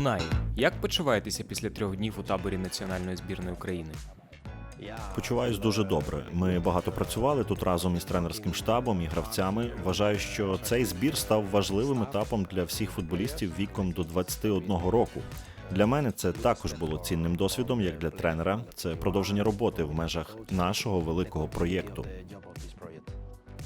Унаї, як почуваєтеся після трьох днів у таборі національної збірної України? Почуваюсь дуже добре. Ми багато працювали тут разом із тренерським штабом і гравцями. Вважаю, що цей збір став важливим етапом для всіх футболістів віком до 21 року. Для мене це також було цінним досвідом, як для тренера. Це продовження роботи в межах нашого великого проєкту.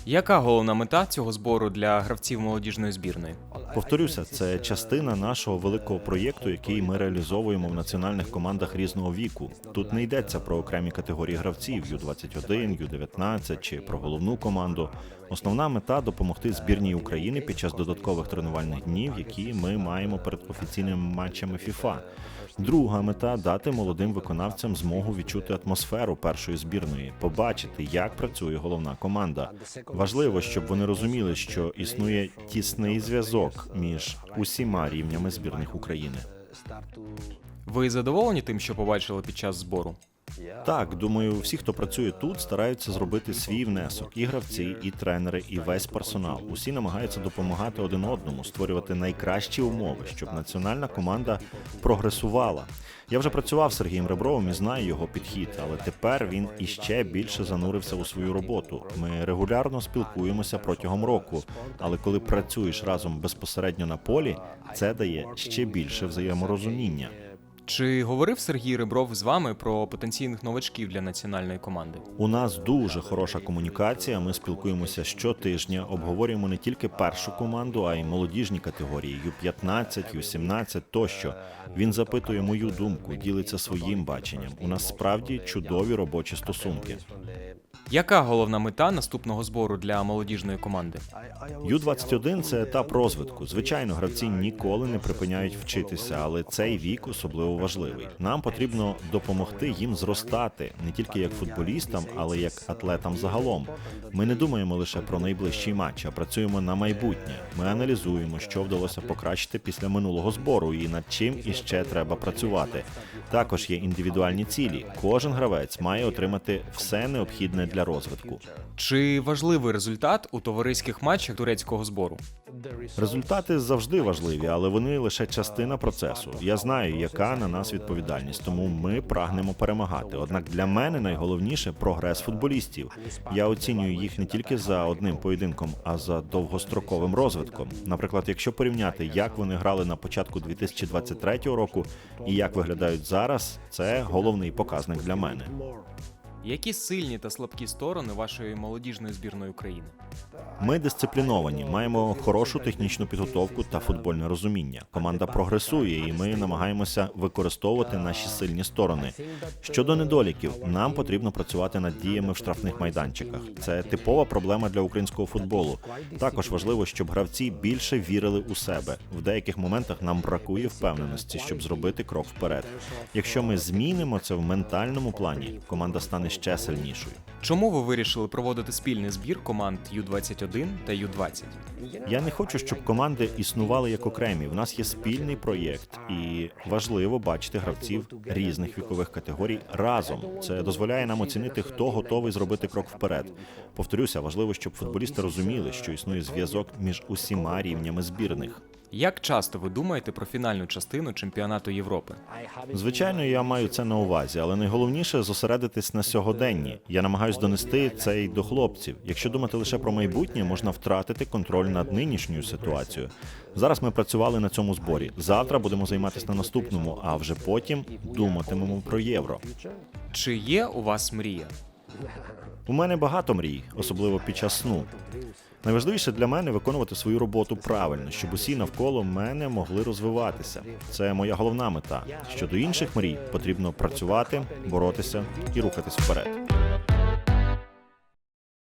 Яка головна мета цього збору для гравців молодіжної збірної? Повторюся, це частина нашого великого проєкту, який ми реалізовуємо в національних командах різного віку. Тут не йдеться про окремі категорії гравців Ю-21, Ю-19 чи про головну команду. Основна мета допомогти збірній України під час додаткових тренувальних днів, які ми маємо перед офіційними матчами ФІФА. Друга мета дати молодим виконавцям змогу відчути атмосферу першої збірної, побачити, як працює головна команда. Важливо, щоб вони розуміли, що існує тісний зв'язок між усіма рівнями збірних України. Ви задоволені тим, що побачили під час збору? Так, думаю, всі, хто працює тут, стараються зробити свій внесок. І гравці, і тренери, і весь персонал. Усі намагаються допомагати один одному, створювати найкращі умови, щоб національна команда прогресувала. Я вже працював з Сергієм Ребровим і знаю його підхід, але тепер він іще більше занурився у свою роботу. Ми регулярно спілкуємося протягом року, але коли працюєш разом безпосередньо на полі, це дає ще більше взаєморозуміння. Чи говорив Сергій Ребров з вами про потенційних новачків для національної команди? У нас дуже хороша комунікація. Ми спілкуємося щотижня, обговорюємо не тільки першу команду, а й молодіжні категорії Ю-15, Ю-17 тощо. Він запитує мою думку, ділиться своїм баченням. У нас справді чудові робочі стосунки. Яка головна мета наступного збору для молодіжної команди? Ю-21 – це етап розвитку. Звичайно, гравці ніколи не припиняють вчитися, але цей вік особливо важливий. Нам потрібно допомогти їм зростати не тільки як футболістам, але як атлетам загалом. Ми не думаємо лише про найближчий матч, а працюємо на майбутнє. Ми аналізуємо, що вдалося покращити після минулого збору і над чим іще треба працювати. Також є індивідуальні цілі. Кожен гравець має отримати все необхідне для розвитку. Чи важливий результат у товариських матчах турецького збору? Результати завжди важливі, але вони лише частина процесу. Я знаю, яка на нас відповідальність, тому ми прагнемо перемагати. Однак для мене найголовніше прогрес футболістів. Я оцінюю їх не тільки за одним поєдинком, а за довгостроковим розвитком. Наприклад, якщо порівняти, як вони грали на початку 2023 року і як виглядають зараз, це головний показник для мене. Які сильні та слабкі сторони вашої молодіжної збірної України? Ми дисципліновані, маємо хорошу технічну підготовку та футбольне розуміння. Команда прогресує, і ми намагаємося використовувати наші сильні сторони. Щодо недоліків, нам потрібно працювати над діями в штрафних майданчиках. Це типова проблема для українського футболу. Також важливо, щоб гравці більше вірили у себе. В деяких моментах нам бракує впевненості, щоб зробити крок вперед. Якщо ми змінимо це в ментальному плані, команда стане ще сильнішою. Чому ви вирішили проводити спільний збір команд Ю-21 та Ю-20? Я не хочу, щоб команди існували як окремі. В нас є спільний проєкт, і важливо бачити гравців різних вікових категорій разом. Це дозволяє нам оцінити, хто готовий зробити крок вперед. Повторюся, важливо, щоб футболісти розуміли, що існує зв'язок між усіма рівнями збірних. Як часто ви думаєте про фінальну частину чемпіонату Європи? Звичайно, я маю це на увазі, але найголовніше зосередитись на сьогоденні. Я намагаюсь донести це й до хлопців. Якщо думати лише про майбутнє, можна втратити контроль над нинішньою ситуацією. Зараз ми працювали на цьому зборі. Завтра будемо займатися на наступному, а вже потім думатимемо про євро. Чи є у вас мрія? У мене багато мрій, особливо під час сну. Найважливіше для мене виконувати свою роботу правильно, щоб усі навколо мене могли розвиватися. Це моя головна мета. Щодо інших мрій, потрібно працювати, боротися і рухатись вперед.